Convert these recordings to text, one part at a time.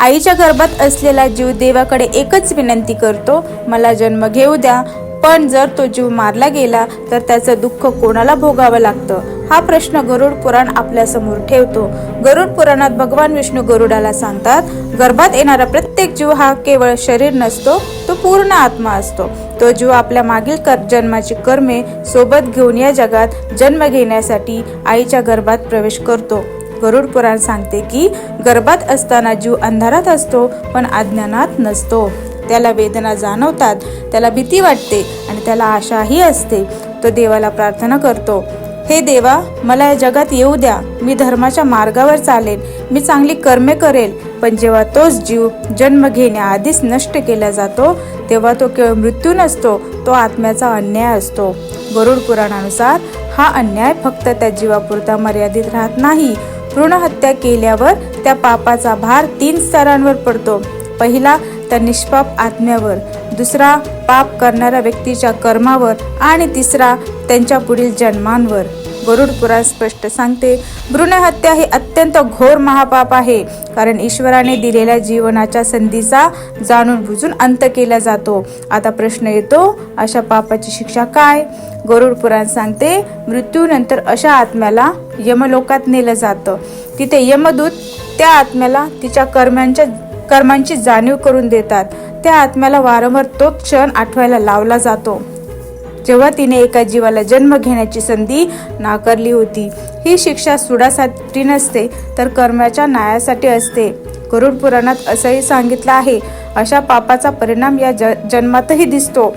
आईच्या गर्भात असलेला जीव देवाकडे एकच विनंती करतो मला जन्म घेऊ द्या. पण जर तो जीव मारला गेला तर त्याचं दुःख कोणाला भोगावं लागतं? हा प्रश्न गरुड पुराण आपल्यासमोर ठेवतो. गरुड पुराणात भगवान विष्णू गरुडाला सांगतात गर्भात येणारा प्रत्येक जीव हा केवळ शरीर नसतो तो पूर्ण आत्मा असतो. तो जीव आपल्या मागील कर जन्माची कर्मे सोबत घेऊन या जगात जन्म घेण्यासाठी आईच्या गर्भात प्रवेश करतो. गरुड पुराण सांगते की गर्भात असताना जीव अंधारात असतो पण अज्ञानात नसतो. त्याला वेदना जाणवतात त्याला भीती वाटते आणि त्याला आशाही असते. तो देवाला प्रार्थना करतो हे देवा मला या जगात येऊ द्या. मी धर्माच्या मार्गावर चालेल. मी चांगली कर्मे करेल. पण जेव्हा तोच जीव जन्म घेण्याआधीच नष्ट केला जातो तेव्हा तो केवळ मृत्यू नसतो तो आत्म्याचा अन्याय असतो. गरुड पुराणानुसार हा अन्याय फक्त त्या जीवापुरता मर्यादित राहत नाही. भ्रूणहत्या केल्यावर त्या पापाचा भार तीन स्तरांवर पडतो. पहिला त्या निष्पाप आत्म्यावर. दुसरा पाप करणाऱ्या व्यक्तीच्या कर्मावर. आणि तिसरा त्यांच्या पुढील जन्मांवर. गरुड पुराण स्पष्ट सांगते भ्रूणहत्या हे अत्यंत घोर महापाप आहे कारण ईश्वराने दिलेल्या जीवनाच्या संधीचा जाणून बुजून अंत केला जातो. आता प्रश्न येतो अशा पापाची शिक्षा काय? गरुड पुराण सांगते मृत्यूनंतर अशा आत्म्याला यमलोकात नेलं जातं. तिथे यमदूत त्या आत्म्याला तिच्या कर्मांच्या कर्मांची जाणीव करून देतात. त्या आत्म्याला वारंवार तो क्षण आठवायला लावला जातो. जेव्हा तिने एका जीवाला जन्म घेण्याची संधी नाकारली होती. ही शिक्षा सुडासाठी नसते तर कर्माच्या न्यायासाठी असते. गरुड पुराणात असंही सांगितलं आहे अशा पापाचा परिणाम या ज जन्मातही दिसतो.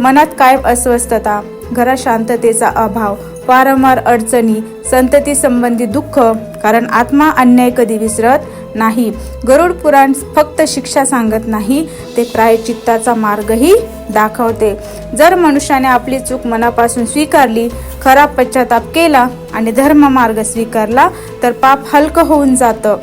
मनात कायम अस्वस्थता घरात शांततेचा अभाव वारंवार अडचणी संतती संबंधी दुःख कारण आत्मा अन्याय कधी विसरत नाही. गरुड पुराण फक्त शिक्षा सांगत नाही ते प्रायचित्ताचा मार्गही दाखवते. जर मनुष्याने आपली चूक मनापासून स्वीकारली खरा पश्चाताप केला आणि धर्म मार्ग स्वीकारला तर पाप हलकं होऊन जातं.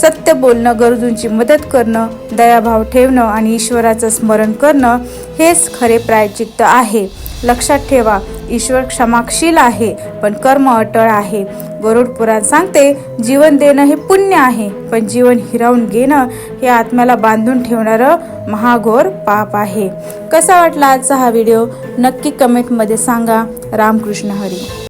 सत्य बोलणं गरजूंची मदत करणं दयाभाव ठेवणं आणि ईश्वराचं स्मरण करणं हेच खरे प्रायचित्त आहे. लक्षात ठेवा ईश्वर क्षमाशील आहे पण कर्म अटळ आहे. गरुड पुराण सांगते जीवन देणं हे पुण्य आहे पण जीवन हिरावून घेणं हे आत्म्याला बांधून ठेवणारं महाघोर पाप आहे. कसा वाटला आजचा हा व्हिडिओ? नक्की कमेंटमध्ये सांगा. रामकृष्ण हरी.